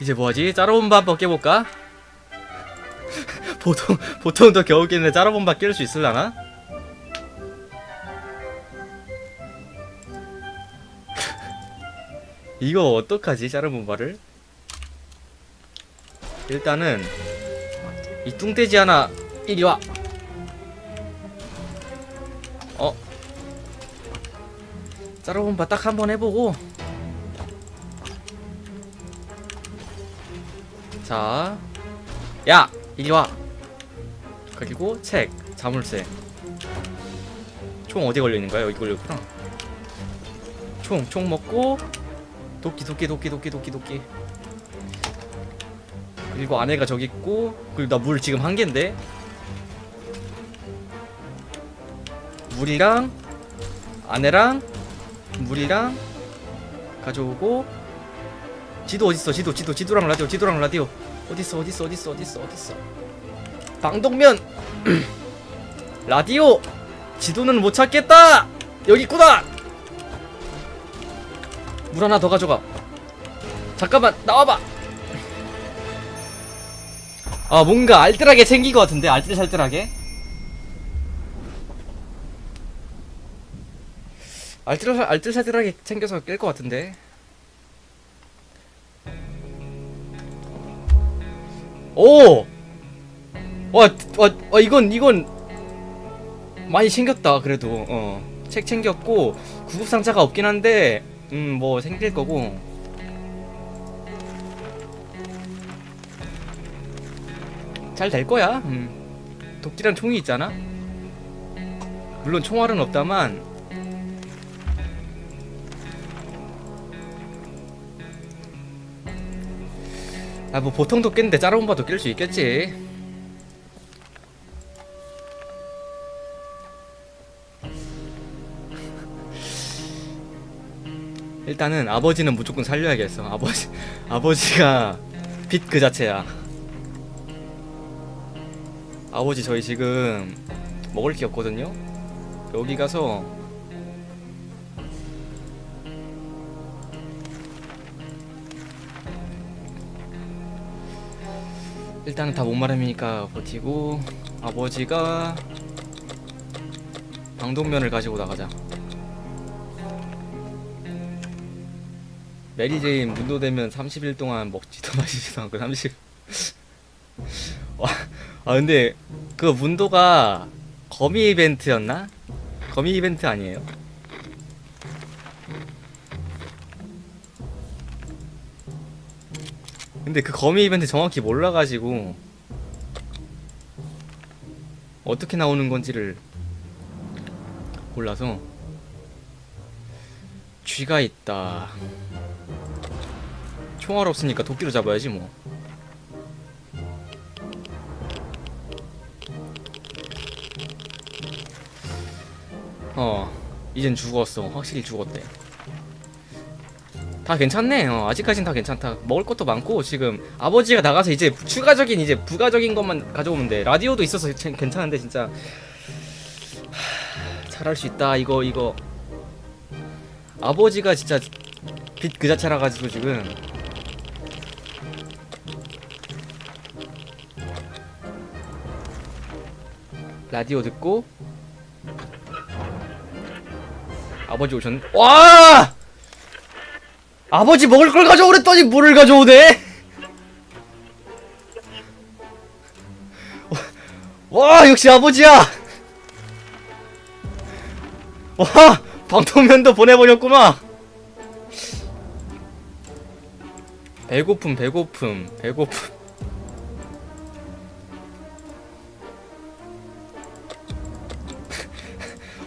이제 뭐하지? 짜로본바 한번 깨볼까? 보통 보통도 겨우 깨는데 짜로본바 깰 수 있을라나? 이거 어떡하지 짜로본바를? 일단은 이 뚱돼지 하나 이리 와. 어? 짜로본바 딱 한 번 해보고 자, 야, 이리 와. 그리고 책, 자물쇠. 총 어디 걸려 있는 거야? 여기 걸려 있구나. 총, 총 먹고 도끼, 도끼, 도끼, 도끼, 도끼, 도끼. 그리고 아내가 저기 있고 그리고 나 물 지금 한 개인데. 물이랑 아내랑 물이랑 가져오고 지도 어딨어 지도 지도 지도랑 라디오 지도랑 라디오 어딨어 어딨어 어딨어 어딨어 어딨어. 방독면. 라디오. 지도는 못 찾겠다. 여기 있구나. 물 하나 더 가져가. 잠깐만 나와봐. 아 뭔가 알뜰하게 챙긴 것 같은데 알뜰살뜰하게? 알뜰 알뜰살뜰하게 챙겨서 깰 것 같은데 오! 와, 와, 와, 이건, 이건, 많이 챙겼다, 그래도, 어. 책 챙겼고, 구급 상자가 없긴 한데, 음, 뭐, 생길 거고. 잘 될 거야, 음. 도끼랑 총이 있잖아? 물론 총알은 없다만, 아, 뭐, 보통 도끼인데 짜로본 봐도 낄수 있겠지. 일단은 아버지는 무조건 살려야겠어. 아버지, 아버지가 빛 그 자체야. 아버지 저희 지금 먹을 게 없거든요. 여기 가서 일단은 다 목마름이니까 버티고 아버지가 방독면을 가지고 나가자. 메리제인 문도되면 30일 동안 먹지도 마시지도 않고 30. 와, 아 근데 그 문도가 거미 이벤트였나? 거미 이벤트 아니에요? 근데 그 거미 이벤트 정확히 몰라가지고 어떻게 나오는 건지를 몰라서 쥐가 있다. 총알 없으니까 도끼로 잡아야지 뭐. 어, 이젠 죽었어. 확실히 죽었대. 다 괜찮네. 어, 아직까진 다 괜찮다. 먹을 것도 많고 지금 아버지가 나가서 이제 추가적인 이제 부가적인 것만 가져오면 돼. 라디오도 있어서 괜- 괜찮은데 진짜 하, 잘할 수 있다. 이거 이거 아버지가 진짜 빛 그 자체라 가지고 지금 라디오 듣고 아버지 오셨네. 와! 아버지 먹을 걸 가져오랬더니 물을 가져오네. 와 역시 아버지야. 와 방통면도 보내버렸구나. 배고픔 배고픔 배고픔.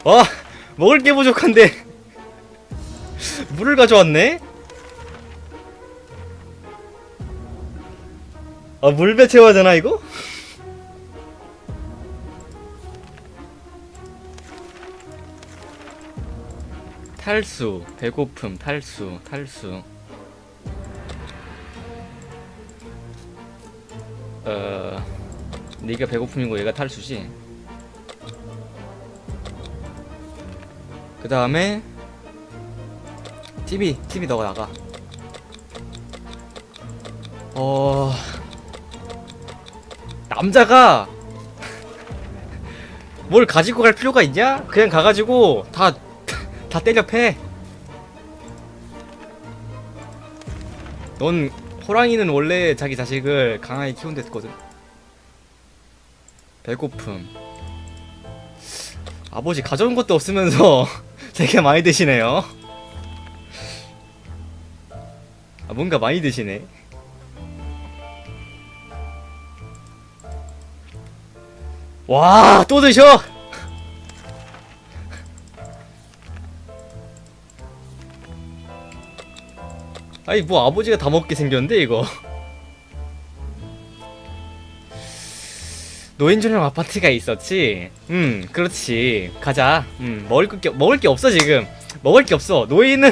와 먹을 게 부족한데 물을 가져왔네. 아, 물배 채워야 되나, 이거? 탈수, 배고픔, 탈수, 탈수. 어, 네가 배고픔이고 얘가 탈수지. 그 다음에 TV, TV 너가 나가. 어 남자가 뭘 가지고 갈 필요가 있냐? 그냥 가가지고 다 다 때려 패. 넌 호랑이는 원래 자기 자식을 강하게 키운댔거든. 배고픔. 아버지 가져온 것도 없으면서 되게 많이 드시네요. 아, 뭔가 많이 드시네. 와, 또 드셔! 아니, 뭐 아버지가 다 먹게 생겼는데, 이거. 노인 전용 아파트가 있었지? 음, 그렇지. 가자. 음, 먹을 게, 먹을 게 없어, 지금. 먹을 게 없어. 노인은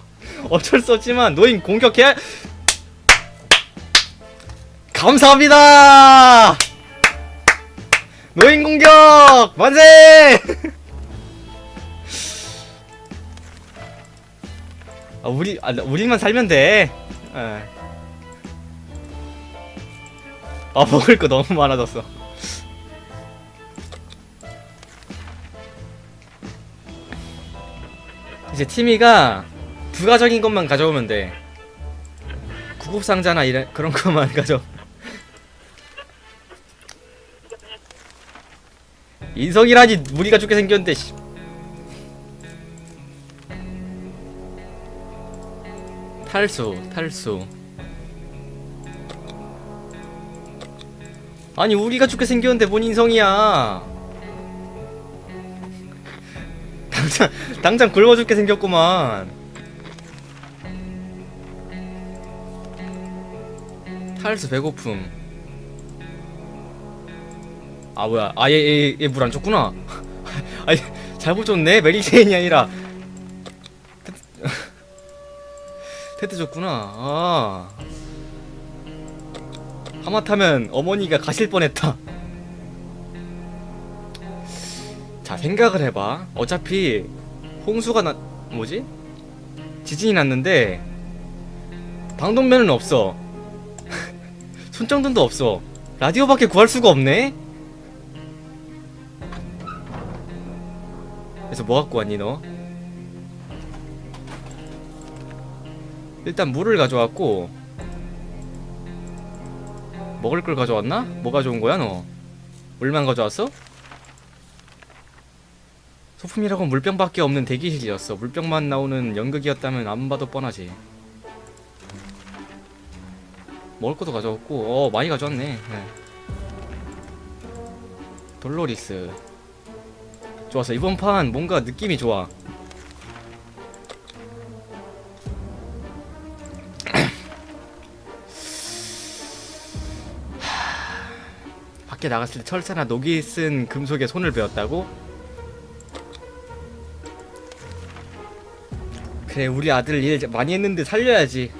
어쩔 수 없지만, 노인 공격해야. 감사합니다! 노인 공격! 만세! 아, 우리, 아, 우리만 살면 돼. 예. 아, 먹을 거 너무 많아졌어. 이제 티미가 부가적인 것만 가져오면 돼. 구급상자나 이런 그런 것만 가져. 인성이라니 무리가 죽게 생겼는데 씨. 탈수 탈수. 아니 우리가 죽게 생겼는데 뭔 인성이야? 당장 당장 굶어 죽게 생겼구만. 탈수 배고픔 아 뭐야. 아얘얘얘물안 줬구나. 아니 잘못 줬네. 메리제인이 아니라. 테트 줬구나. 아. 하마터면 어머니가 가실 뻔했다. 자 생각을 해봐. 어차피 홍수가 나 뭐지? 지진이 났는데 방독면은 없어. 손정돈도 없어. 라디오밖에 구할 수가 없네 그래서 뭐 갖고 왔니 너? 일단 물을 가져왔고 먹을 걸 가져왔나? 뭐 가져온 거야 너? 물만 가져왔어? 소품이라고 물병밖에 없는 대기실이었어 물병만 나오는 연극이었다면 안 봐도 뻔하지 먹을 것도 가져왔고 어 많이 가져왔네 네. 돌로리스 좋았어 이번 판 뭔가 느낌이 좋아 밖에 나갔을 때 철사나 녹이 쓴 금속에 손을 베었다고? 그래 우리 아들 일 많이 했는데 살려야지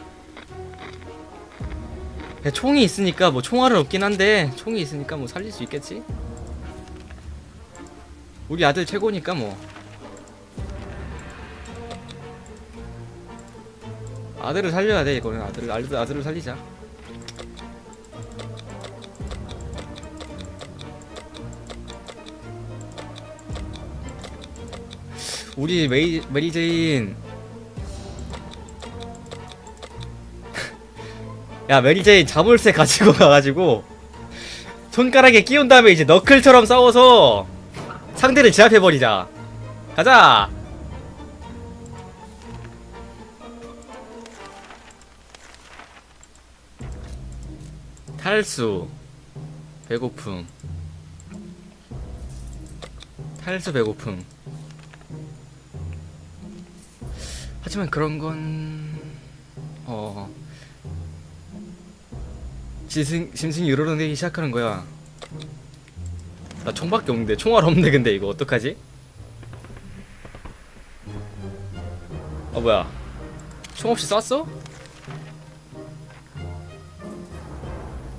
야, 총이 있으니까 뭐 총알은 없긴 한데 총이 있으니까 뭐 살릴 수 있겠지? 우리 아들 최고니까 뭐. 아들을 살려야 돼 이거는. 아들을 아들, 아들을 살리자. 우리 메이, 메리제인. 야 메리제인 자물쇠 가지고 가가지고 손가락에 끼운 다음에 이제 너클처럼 싸워서 상대를 제압해버리자 가자 탈수 배고픔 탈수 배고픔 하지만 그런 건 어. 짐승 짐승이 으르렁대기 시작하는 거야. 나 총밖에 없는데 총알 없는데 근데 이거 어떡하지? 어 뭐야? 총 없이 쐈어?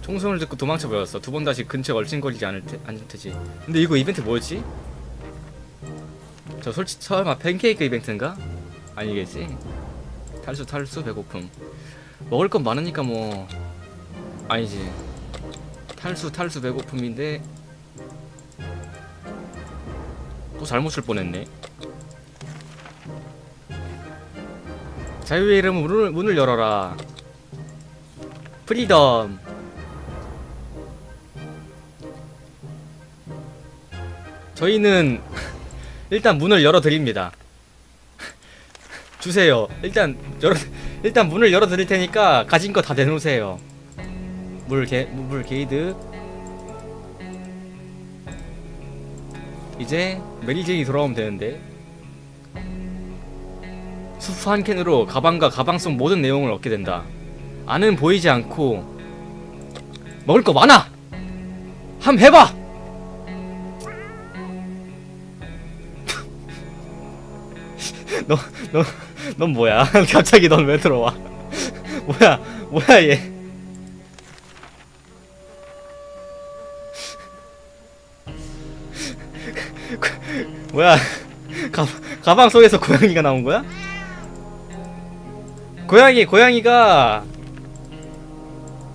총성을 듣고 도망쳐 버렸어. 두 번 다시 근처에 얼씬거리지 않을 테, 않을 테지. 근데 이거 이벤트 뭐였지? 저 솔직 설마 팬케이크 이벤트인가? 아니겠지? 탈수 탈수 배고픔 먹을 건 많으니까 뭐 아니지 탈수 탈수 배고픔인데 또 잘못 쓸 뻔했네. 자유의 이름 문을, 문을 열어라. 프리덤. 저희는 일단 문을 열어 드립니다. 주세요. 일단 열어 일단 문을 열어 드릴 테니까 가진 거 다 내놓으세요. 물 게, 물 게이드 이제 메리제이 돌아오면 되는데 수프 한 캔으로 가방과 가방 속 모든 내용을 얻게 된다. 안은 보이지 않고 먹을 거 많아! 함 해봐! 너 너 넌 뭐야? 갑자기 넌 왜 들어와? 뭐야? 뭐야 얘 뭐야 가, 가방 속에서 고양이가 나온 거야? 고양이 고양이가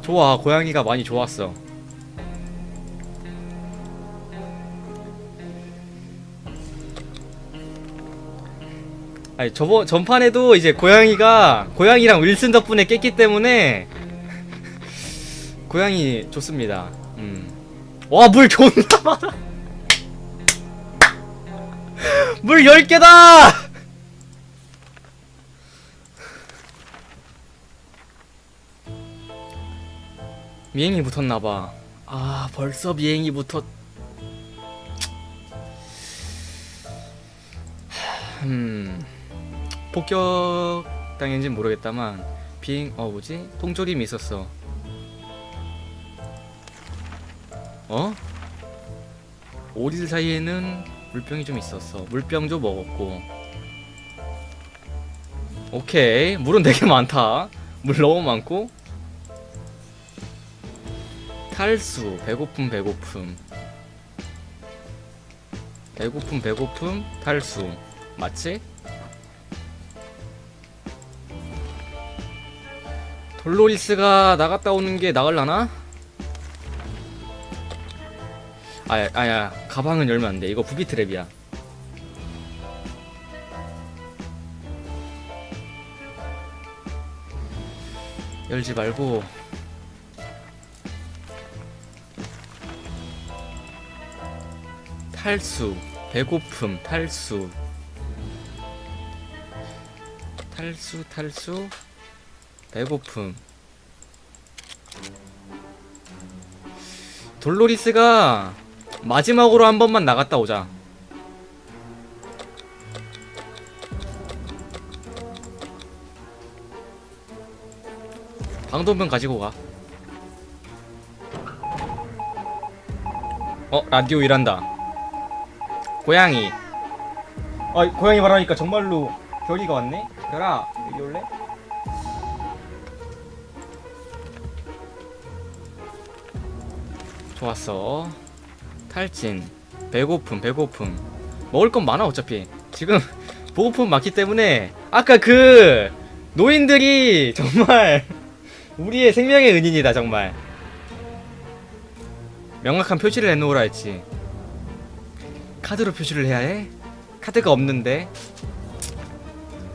좋아 고양이가 많이 좋았어 아니 저번 전판에도 이제 고양이가 고양이랑 윌슨 덕분에 깼기 때문에 고양이 좋습니다. 음. 와물 존나 많아. 물 10개다! 미행이 붙었나봐. 아, 벌써 미행이 붙었. 음. 폭격 당했는지 모르겠다만 비행 어 뭐지 통조림이 있었어 어 오리들 사이에는 물병이 좀 있었어 물병도 먹었고. 오케이. 물은 되게 많다. 물 너무 많고. 탈수. 배고픔 배고픔. 배고픔 배고픔 탈수. 맞지? 돌로리스가 나갔다 오는 게 나을라나? 아야, 아야, 가방은 열면 안 돼. 이거 부비 트랩이야. 열지 말고. 탈수, 배고픔, 탈수. 탈수, 탈수. 배고픔 돌로리스가 마지막으로 한 번만 나갔다 오자 방도면 가지고 가 어? 라디오 일한다 고양이 아 고양이 말하니까 정말로 별이가 왔네 별아 여기 올래? 좋았어. 탈진. 배고픔, 배고픔. 먹을 건 많아, 어차피. 지금, 보고품 많기 때문에, 아까 그, 노인들이 정말, 우리의 생명의 은인이다, 정말. 명확한 표시를 해놓으라 했지. 카드로 표시를 해야 해? 카드가 없는데.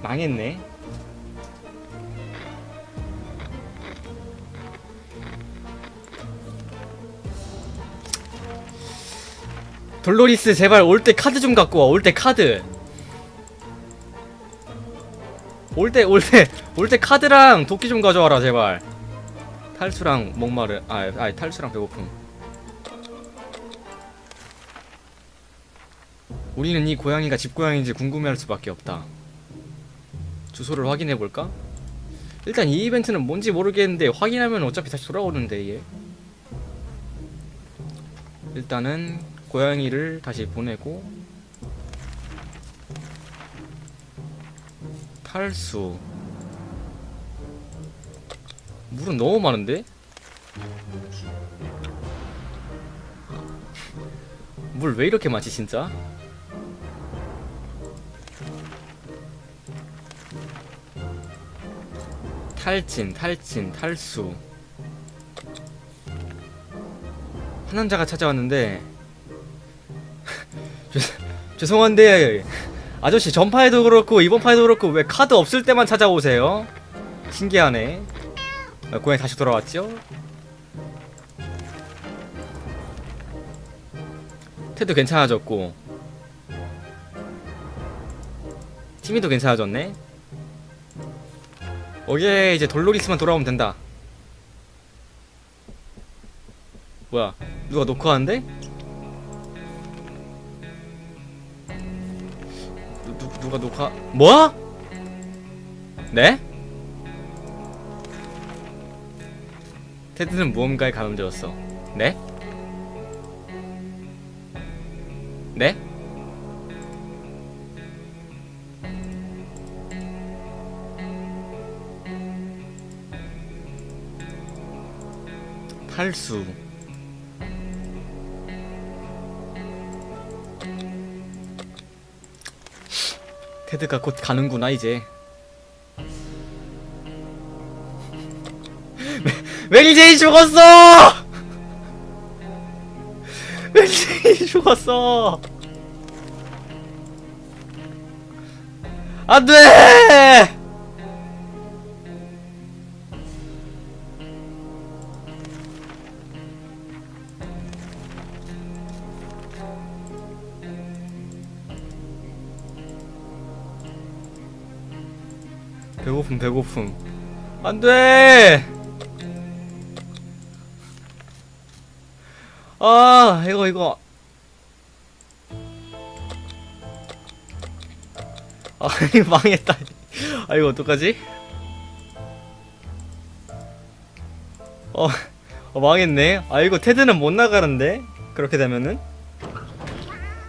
망했네. 돌로리스 제발 올 때 카드 좀 갖고 와. 올 때 카드. 올 때 올 때 올 때 카드랑 도끼 좀 가져와라 제발. 탈수랑 목마르 아, 아 탈수랑 배고픔. 우리는 이 고양이가 집 고양인지 궁금해할 수밖에 없다. 주소를 확인해 볼까? 일단 이 이벤트는 뭔지 모르겠는데 확인하면 어차피 다시 돌아오는데 얘. 일단은 고양이를 다시 보내고 탈수 물은 너무 많은데? 물 왜 이렇게 많지 진짜? 탈진 탈진 탈수 상남자가 찾아왔는데 죄- 죄송한데 아저씨 전파에도 그렇고 이번 파에도 그렇고 왜 카드 없을 때만 찾아오세요? 신기하네. 어, 고향 다시 돌아왔죠? 테드 괜찮아졌고 티미도 괜찮아졌네. 오케이 이제 돌로리스만 돌아오면 된다. 뭐야 누가 녹화하는데? 누가 녹화 뭐? 네? 테드는 무언가에 감염되었어 네? 네? 탈수 테드가 곧 가는구나 이제 멜리제이 죽었어! 멜리제이 죽었어! 안 돼! 배고픔. 안돼! 아 이거 이거. 아 망했다. 아 이거 어떡하지? 어, 어 망했네. 아 이거 테드는 못 나가는데? 그렇게 되면은?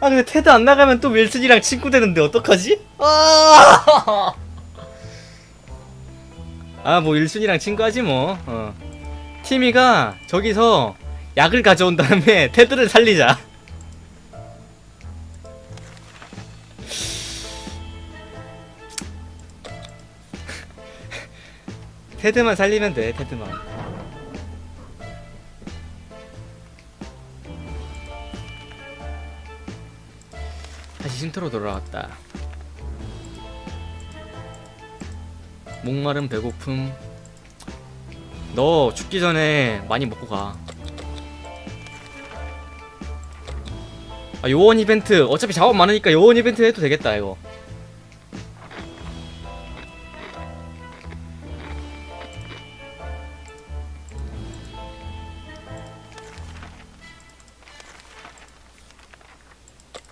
아 근데 테드 안 나가면 또 윌슨이랑 친구 되는데 어떡하지? 아 아, 뭐, 일순이랑 친구하지, 뭐. 어. 티미가 저기서 약을 가져온 다음에 테드를 살리자. 테드만 살리면 돼, 테드만. 다시 쉼터로 돌아왔다. 목마름 배고픔. 너 죽기 전에 많이 먹고 가. 아, 요원 이벤트. 어차피 작업 많으니까 요원 이벤트 해도 되겠다 이거.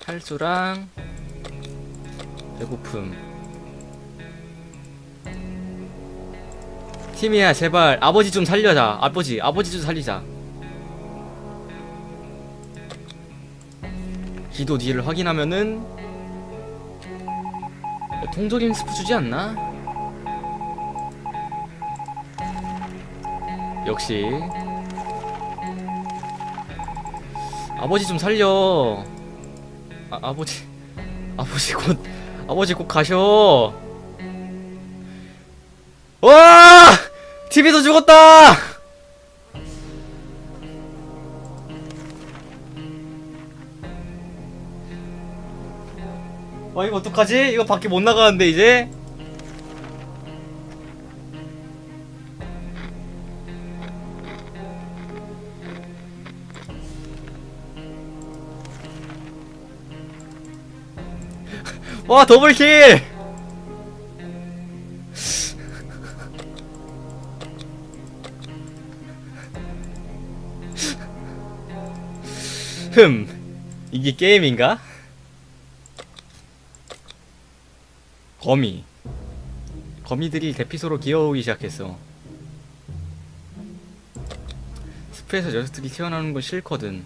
탈수랑 배고픔 팀이야 제발. 아버지 좀 살려자. 아버지 아버지 좀 살리자. 기도 뒤를 확인하면은 통조림 스프 주지 않나? 역시. 아버지 좀 살려. 아, 아버지 아버지 곧 아버지 곧 가셔. 와! TV도 죽었다! 와 이거 어떡하지? 이거 밖에 못 나가는데 이제? 와 더블킬! 흠 이게 게임인가? 거미 거미들이 대피소로 기어오기 시작했어 숲에서 녀석들이 튀어나오는 건 싫거든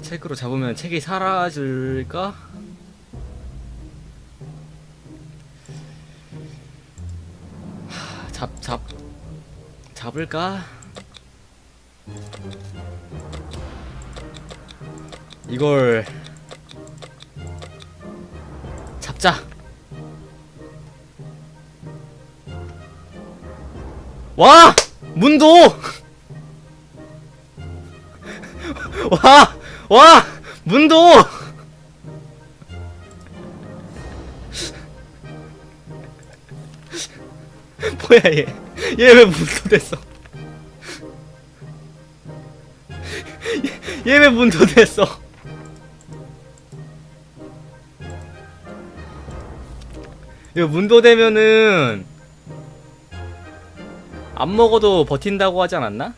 책으로 잡으면 책이 사라질까? 하, 잡, 잡, 잡을까? 이걸 잡자. 와! 문도 와! 와! 문도 뭐야 얘? 얘 왜 문도 됐어? 얘 왜 문도 됐어? 이거 문도 되면은 안 먹어도 버틴다고 하지 않았나?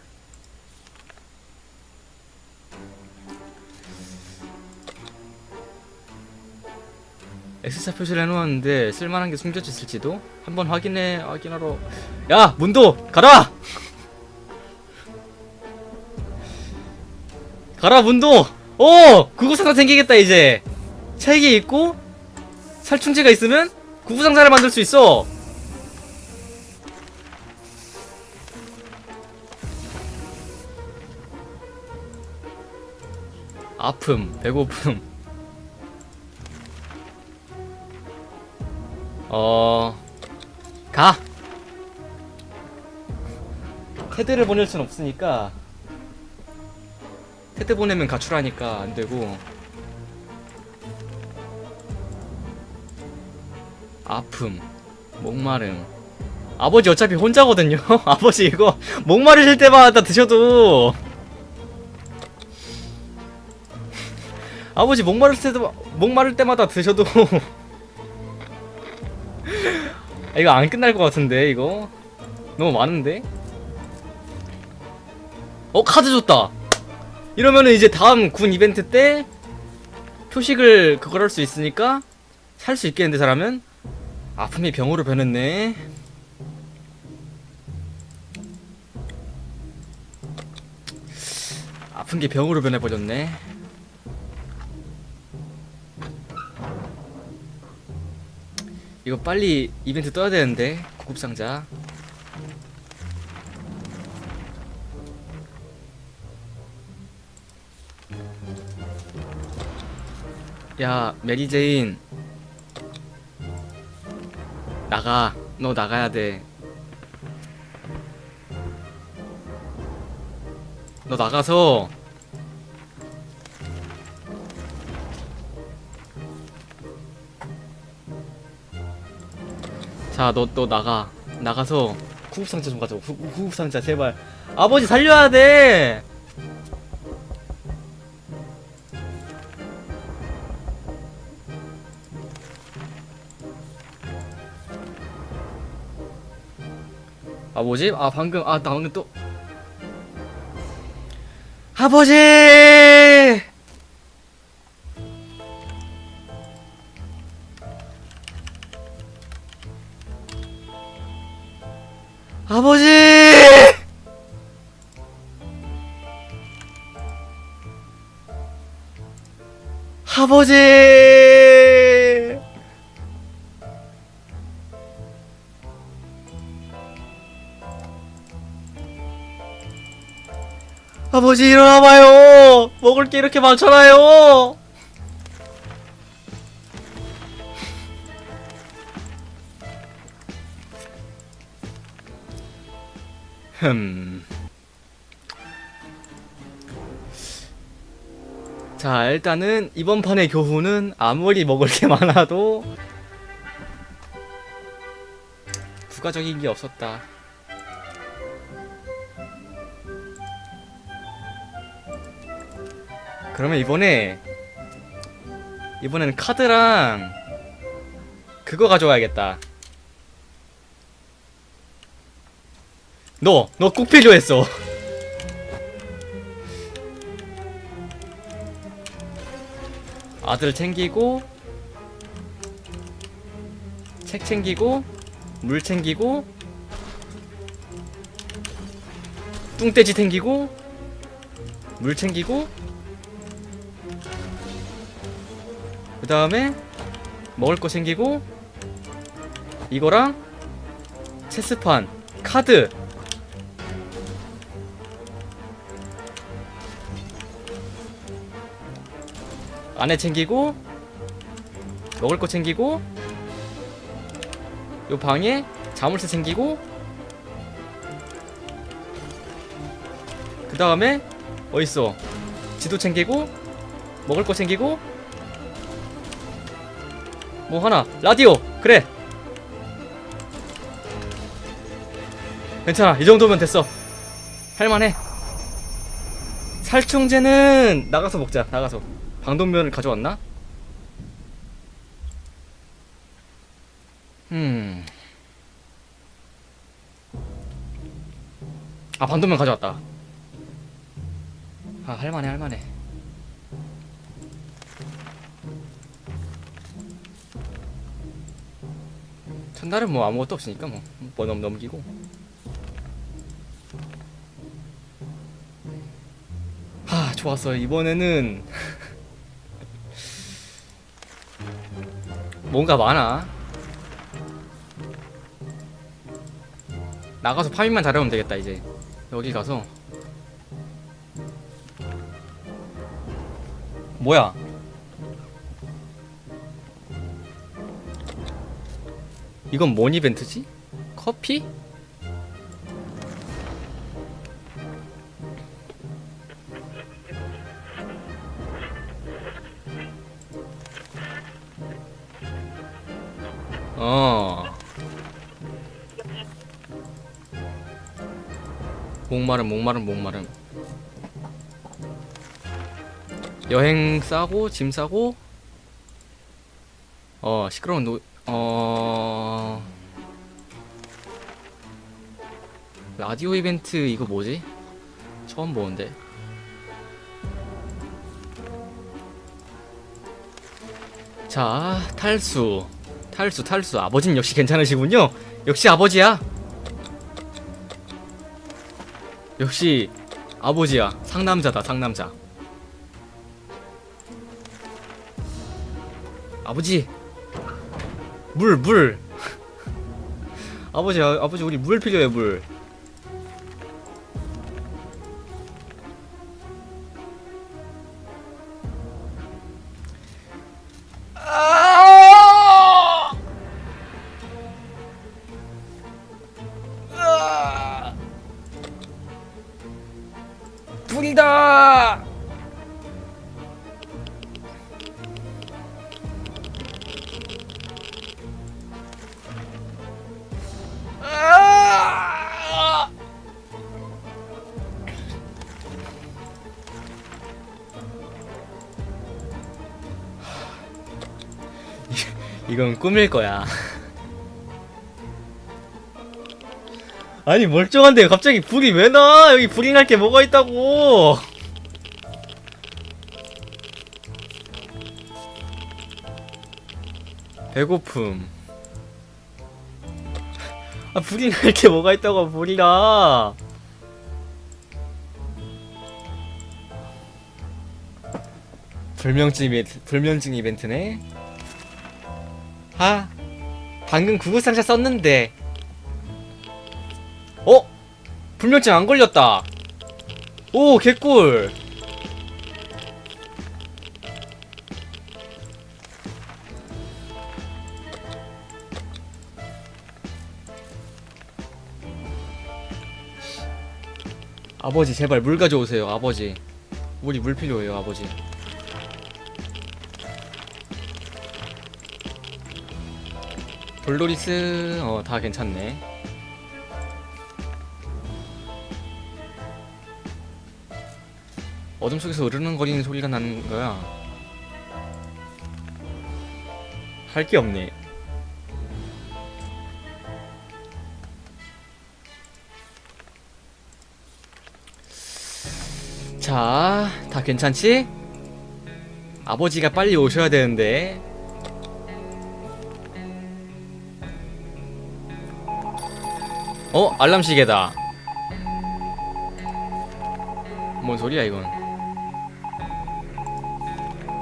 X자 표시를 해놓았는데 쓸만한 게 숨겨져 있을지도 한번 확인해 확인하러. 야 문도 가라! 가라 문도! 어 구구상자 생기겠다 이제. 책이 있고 살충제가 있으면 구구상자를 만들 수 있어. 아픔 배고픔. 어... 가! 테드를 보낼 순 없으니까. 테드 보내면 가출하니까 안되고 아픔 목마름. 아버지 어차피 혼자거든요. 아버지 이거 목마르실 때마다 드셔도. 아버지 목마를 때도 목마를 때마다 드셔도. 아, 이거 안 끝날 것 같은데 이거? 너무 많은데? 어 카드 줬다. 이러면은 이제 다음 군 이벤트 때 표식을 그걸 할 수 있으니까 살 수 있겠는데 사람은 아픔이 병으로 변했네. 아픈 게 병으로 변해버렸네. 이거 빨리 이벤트 떠야 되는데 구급상자. 야 메리제인 나가 너 나가야 돼 너 나가서 자, 너, 너 나가. 나가서 구급상자 좀 가져와. 구, 구- 구급상자, 제발. 아버지 살려야 돼! 아, 뭐지? 아, 방금, 아, 나 방금 또. 아버지! 아버지! 아버지! 아버지 일어나봐요! 먹을 게 이렇게 많잖아요! 흠. 자, 일단은 이번 판의 교훈은 아무리 먹을 게 많아도 부가적인 게 없었다. 그러면 이번에 이번에는 카드랑 그거 가져와야겠다. 너, 너 꼭 필요했어. 아들 챙기고 책 챙기고 물 챙기고 뚱돼지 챙기고 물 챙기고 다음에 먹을 거 챙기고 이거랑 체스판 카드. 안에 챙기고 먹을 거 챙기고 요 방에 자물쇠 챙기고 다음에 어딨어? 지도 챙기고 먹을 거 챙기고 뭐 하나? 라디오. 그래. 괜찮아. 이 정도면 됐어. 할만해. 살충제는 나가서 먹자. 나가서. 방독면을 가져왔나? 음. 아 방독면 가져왔다. 아 할만해 할만해 첫날은 뭐 아무것도 없으니까 뭐, 뭐 넘, 넘기고. 아 좋았어 이번에는 뭔가 많아. 나가서 파밍만 잘하면 되겠다 이제. 여기 가서. 뭐야 이건 뭔 이벤트지? 커피? 어. 목마름 목마름 목마름 여행 싸고 짐 싸고 어 시끄러운 노 어... 라디오 이벤트 이거 뭐지? 처음 보는데. 자 탈수. 탈수 탈수. 아버진 역시 괜찮으시군요. 역시 아버지야. 역시 아버지야. 상남자다 상남자. 아버지. 물 물. 아버지 아, 아버지 우리 물 필요해 물. 꿈일 거야. 아니 멀쩡한데 갑자기 불이 왜 나? 여기 불이 날 게 뭐가 있다고? 배고픔. 아 불이 날 게 뭐가 있다고 불이라 불명증 이벤트 불면증 이벤트네 아 방금 구급상자 썼는데. 어? 불면증 안 걸렸다. 오 개꿀. 아버지 제발 물 가져오세요 아버지. 우리 물 필요해요 아버지 돌로리스 어 다 괜찮네 어둠 속에서 으르렁거리는 소리가 나는 거야 할 게 없네 자, 다 괜찮지? 아버지가 빨리 오셔야 되는데. 어, 알람 시계다. 뭔 소리야 이건?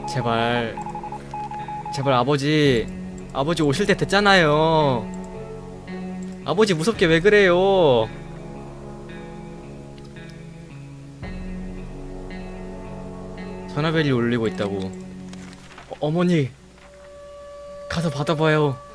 제발, 제발 아버지, 아버지 오실 때 됐잖아요. 아버지 무섭게 왜 그래요? 전화벨이 울리고 있다고. 어, 어머니, 가서 받아봐요.